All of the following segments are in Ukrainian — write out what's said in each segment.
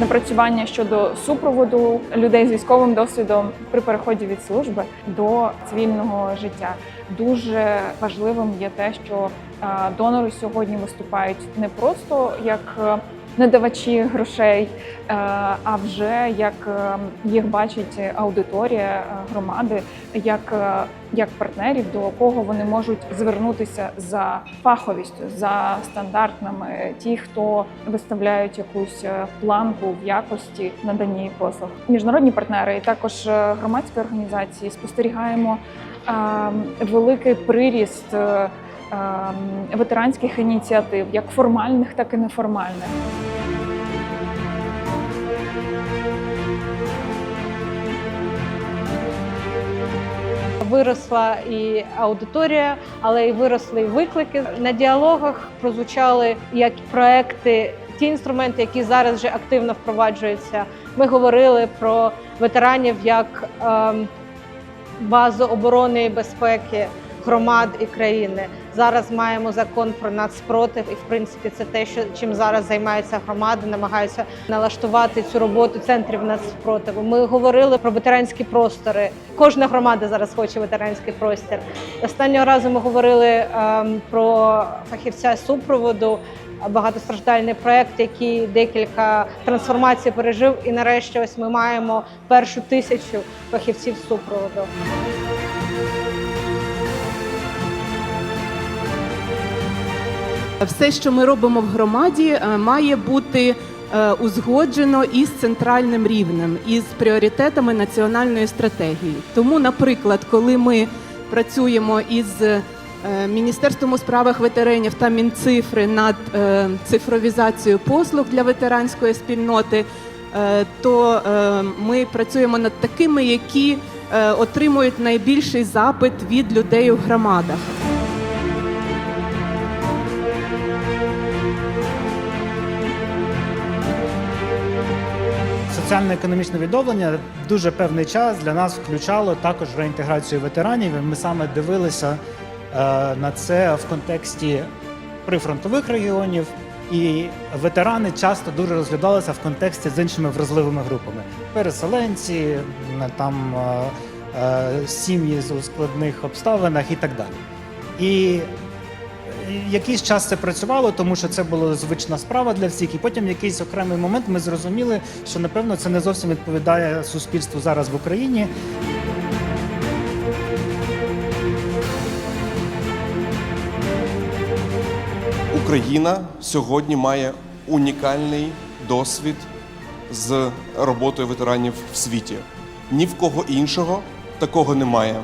напрацювання щодо супроводу людей з військовим досвідом при переході від служби до цивільного життя. Дуже важливим є те, що е, донори сьогодні виступають не просто як е, надавачі грошей, е, а вже як е, їх бачить аудиторія е, громади, як, як партнерів, до кого вони можуть звернутися за фаховістю, за стандартами, ті, хто виставляють якусь планку в якості наданні послуг. Міжнародні партнери і також громадські організації спостерігаємо е, великий приріст. Ем, Ветеранських ініціатив, як формальних, так і неформальних. Виросла і аудиторія, але й виросли і виклики. На діалогах прозвучали як проекти, ті інструменти, які зараз вже активно впроваджуються. Ми говорили про ветеранів як ем, базу оборони і безпеки громад і країни. Зараз маємо закон про нацспротив, і в принципі це те, що чим зараз займаються громади, намагаються налаштувати цю роботу центрів нацспротиву. Ми говорили про ветеранські простори. Кожна громада зараз хоче ветеранський простір. Останнього разу ми говорили ем, про фахівця супроводу. Багатостраждальний проект, який декілька трансформацій пережив, і нарешті ось ми маємо першу тисячу фахівців супроводу. Все, що ми робимо в громаді, е, має бути е, узгоджено із центральним рівнем, із пріоритетами національної стратегії. Тому, наприклад, коли ми працюємо із е, Міністерством у справах ветеранів та Мінцифри над цифровізацією послуг для ветеранської спільноти, то ми працюємо над такими, які отримують найбільший запит від людей у громадах. Соціально-економічне відновлення дуже певний час для нас включало також реінтеграцію ветеранів. Ми саме дивилися е, на це в контексті прифронтових регіонів. І ветерани часто дуже розглядалися в контексті з іншими вразливими групами: переселенці, там е, е, сім'ї з у складних обставинах і так далі. І якийсь час це працювало, тому що це була звична справа для всіх. І потім в якийсь окремий момент ми зрозуміли, що напевно це не зовсім відповідає суспільству зараз в Україні. Україна сьогодні має унікальний досвід з роботою ветеранів в світі. Ні в кого іншого такого немає.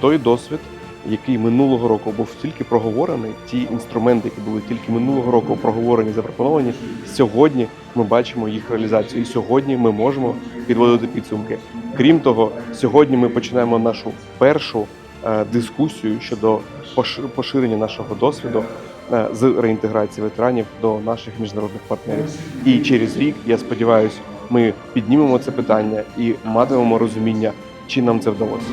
той досвід, який минулого року був тільки проговорений, ті інструменти, які були тільки минулого року проговорені, запропоновані, сьогодні ми бачимо їх реалізацію. І сьогодні ми можемо підводити підсумки. Крім того, сьогодні ми починаємо нашу першу е, дискусію щодо пош- поширення нашого досвіду е, з реінтеграції ветеранів до наших міжнародних партнерів. І через рік, я сподіваюся, ми піднімемо це питання і матимемо розуміння, чи нам це вдалося.